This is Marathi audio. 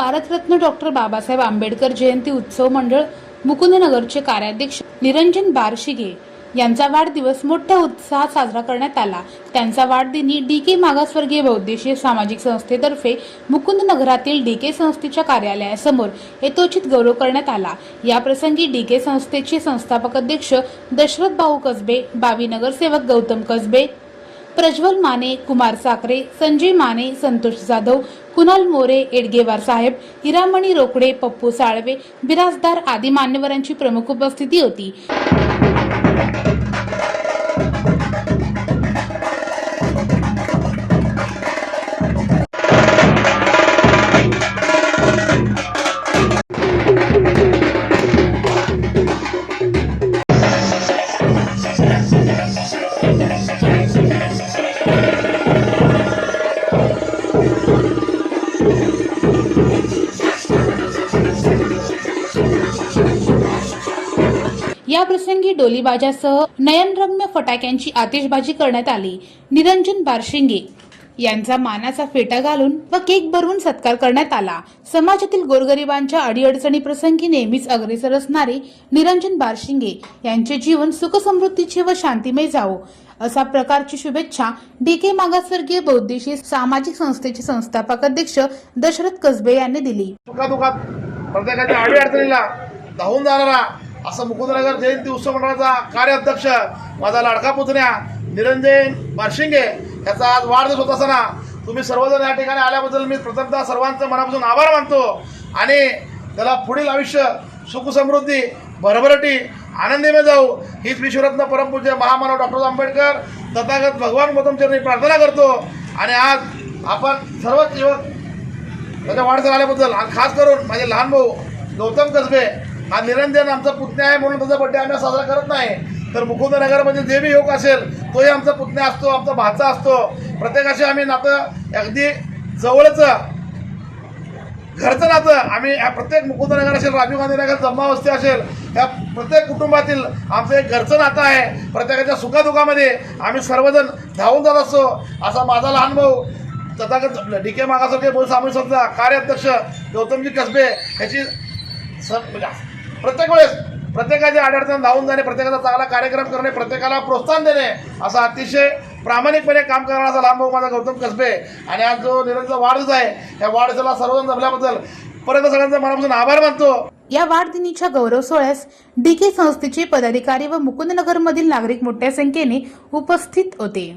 भारतरत्न डॉक्टर बाबासाहेब आंबेडकर जयंती उत्सव मंडळ मुकुंदनगरचे कार्याध्यक्ष निरंजन बारशिगे यांचा वाढदिवस मोठ्या उत्साहात साजरा करण्यात आला. त्यांचा वाढदिनी डी के मागासवर्गीय बौद्देशीय सामाजिक संस्थेतर्फे मुकुंदनगरातील डी के संस्थेच्या कार्यालयासमोर यथोचित गौरव करण्यात आला. याप्रसंगी डी के संस्थेचे संस्थापक अध्यक्ष दशरथ भाऊ कसबे बावी नगरसेवक गौतम कसबे प्रज्वल माने कुमार साखरे संजय माने संतोष जाधव कुणाल मोरे एडगेवार साहेब हिरामणी रोकडे पप्पू साळवे बिराजदार आदी मान्यवरांची प्रमुख उपस्थिती होती. या प्रसंगी डोलीबाजासह नयनरम्य फटाक्यांची आतिषबाजी करण्यात आली. निरंजन बारशिंगे यांचा मानाचा फेटा घालून व केक भरवून सत्कार करण्यात आला. समाजातील गोरगरिबांच्या अडीअडचणी प्रसंगी नेहमीच अग्रेसर असणारे निरंजन बारशिंगे यांचे जीवन सुखसमृद्धीचे व शांतिमय जावो असा प्रकारची शुभेच्छा डी के मागासवर्गीय बौद्धिशी सामाजिक संस्थेचे संस्थापक अध्यक्ष दशरथ कसबे यांनी दिली. सुखादुखात प्रत्येकाच्या अडीअडचणीला धावून जाणारा असं मुकुंदनगर जयंती उत्सव मंडळाचा कार्याध्यक्ष माझा लाडका पुतण्या निरंजन बारशिंगे याचा आज वाढदिवस होत असताना तुम्ही सर्वजण या ठिकाणी आल्याबद्दल मी प्रथमतः सर्वांचं मनापासून आभार मानतो आणि त्याला पुढील आयुष्य सुखसमृद्धी भरभरटी आनंदीमय जाऊ हीच विश्वरत्न परमपूज्य महामानव डॉक्टर आंबेडकर तथागत भगवान गौतमचरणी प्रार्थना करतो. आणि आज आपण सर्वच युवक त्याच्या वाढदिवस आल्याबद्दल आणि खास करून माझे लहान भाऊ गौतम कसबे हा निरंजन आमचा पुतण्या आहे म्हणून त्याचा बड्डे आम्ही साजरा करत नाही. तर मुकुंदनगरमध्ये जे बी योग असेल तोही आमचा पुतण्या असतो आमचा भाचा असतो. प्रत्येकाशी आम्ही नातं अगदी जवळचं घरचं नातं आम्ही या प्रत्येक मुकुंदनगर असेल राजीव गांधी नगर जम्मावस्ती असेल या प्रत्येक कुटुंबातील आमचं एक घरचं नातं आहे. प्रत्येकाच्या सुखादुखामध्ये आम्ही सर्वजण धावून जात असतो. असा माझा लहान भाऊ तथागत डी के मागासारखे बहु सामाजिक संस्था कार्याध्यक्ष गौतमजी कसबे याची सर म्हणजे प्रत्येक वेळेस प्रत्येकाच्या अडचण धावून जाणे प्रत्येकाचा चांगला कार्यक्रम करणे प्रत्येकाला प्रोत्साहन देणे असा अतिशय प्रामाणिकपणे काम करणारा असा लांब माझा गौतम कसबे. आणि आज जो निरंतर वाढदिवस आहे या वाढदिवसाला सर्वजण जमल्याबद्दल परत सगळ्यांचा मनापासून आभार मानतो. या वाढदिनीच्या गौरव सोहळ्यास डी के संस्थेचे पदाधिकारी व मुकुंदनगरमधील नागरिक मोठ्या संख्येने उपस्थित होते.